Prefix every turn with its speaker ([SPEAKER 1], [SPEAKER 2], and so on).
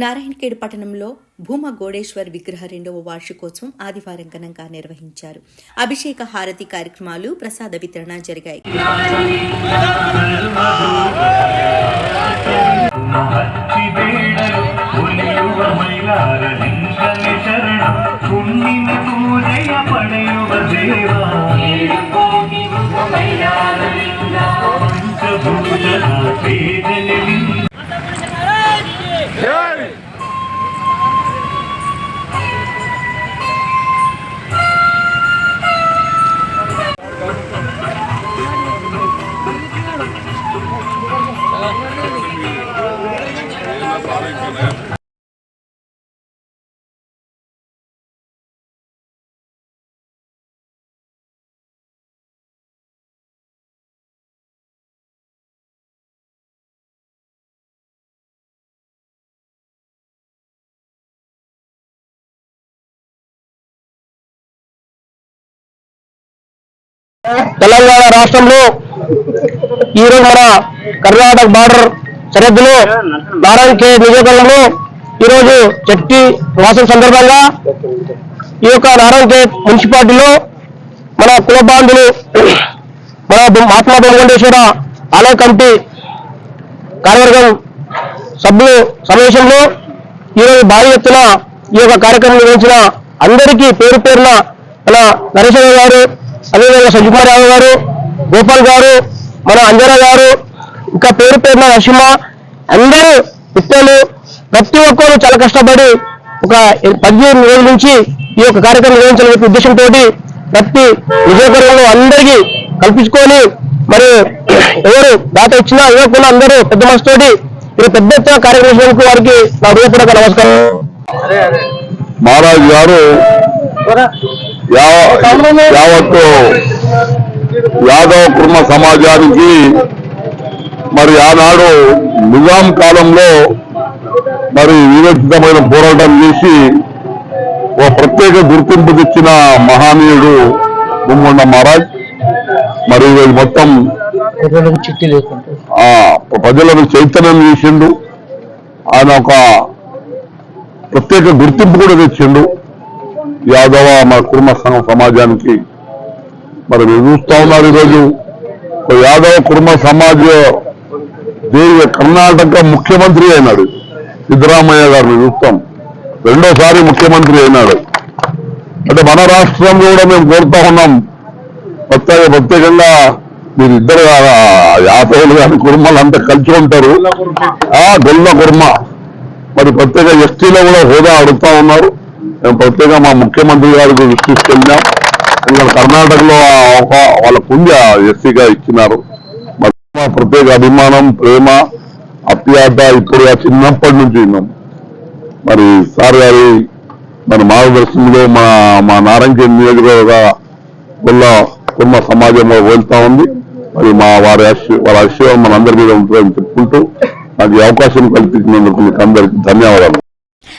[SPEAKER 1] నారాయణఖేడ్ పట్టణంలో భూమ గోడేశ్వర్ విగ్రహ రెండవ వార్షికోత్సవం ఆదివారం ఘనంగా నిర్వహించారు అభిషేక హారతి కార్యక్రమాలు ప్రసాద వితరణ జరిగాయి
[SPEAKER 2] తెలంగాణ రాష్ట్రంలో ఈరోజు మన కర్ణాటక బార్డర్ సరిహద్దులో బారాంకే నియోజకవర్గంలో ఈరోజు చెట్టి వాసం సందర్భంగా ఈ యొక్క నారాయణ మున్సిపాలిటీలో మన బాంధులు మన మహాత్మా బొమ్మగండేశ్వర ఆలయ కమిటీ కార్యవర్గం సభ్యులు సమావేశంలో ఈరోజు భారీ ఎత్తున ఈ యొక్క కార్యక్రమం నిర్వహించిన అందరికీ పేరు పేరున మన నరేశ్వర గారు అదేవిధంగా సంజుమారావు గారు గోపాల్ గారు మన అంజన గారు ఇంకా పేరు పేరున నరసింహ అందరూ పిట్టలు ప్రతి ఒక్కరు చాలా కష్టపడి ఒక పదిహేను రోజుల నుంచి ఈ యొక్క కార్యక్రమం నిర్వహించాలనే ఉద్దేశంతో ప్రతి విజయకరంలో అందరికీ కల్పించుకొని మరి ఎవరు దాత ఇచ్చినా ఇవ్వకుండా అందరూ పెద్ద మనసుతోటి ఇది పెద్ద ఎత్తున కార్యక్రమం వారికి నా హృదయపూర్వక నమస్కారం
[SPEAKER 3] మహారాజు గారు యావత్తు యాదవ కుర్మ సమాజానికి మరి ఆనాడు నిజాం కాలంలో మరి వివక్షితమైన పోరాటం చేసి ఒక ప్రత్యేక గుర్తింపు తెచ్చిన మహానీయుడు గుమ్మండ మహారాజ్ మరి వీళ్ళు మొత్తం ప్రజలను చైతన్యం చేసిండు ఆయన ఒక ప్రత్యేక గుర్తింపు కూడా తెచ్చిండు యాదవ మా కుర్మ సంఘం సమాజానికి మరి మీరు చూస్తా ఉన్నారు ఈరోజు యాదవ కుర్మ సమాజ దేవి కర్ణాటక ముఖ్యమంత్రి అయినాడు సిద్ధరామయ్య గారిని చూస్తాం రెండోసారి ముఖ్యమంత్రి అయినాడు అంటే మన రాష్ట్రంలో కూడా మేము కోరుతా ఉన్నాం ప్రత్యేక ప్రత్యేకంగా మీరు ఇద్దరు యాదవులు కానీ కుర్మలు అంతా కలిసి ఉంటారు ఆ గొల్ల కుర్మ మరి ప్రత్యేక ఎస్టీలో కూడా హోదా అడుగుతా ఉన్నారు మేము ప్రత్యేకంగా మా ముఖ్యమంత్రి గారికి తీసుకెళ్ళినాం ఎందుకంటే కర్ణాటకలో ఒక వాళ్ళ పుణ్య ఎస్సీగా ఇచ్చినారు మా ప్రత్యేక అభిమానం ప్రేమ అప్యాట ఇప్పుడు చిన్నప్పటి నుంచి ఉన్నాం మరి సార్ గారి మన మార్గదర్శనంలో మా మా నారంకి నియోజకవర్గ వల్ల కుటుంబ సమాజంలో వెళ్తా ఉంది మరి మా వారి వాళ్ళ ఆశయం మనందరి మీద ఉంటుందని చెప్పుకుంటూ నాకు ఈ అవకాశం కల్పించినందుకు మీకు అందరికీ ధన్యవాదాలు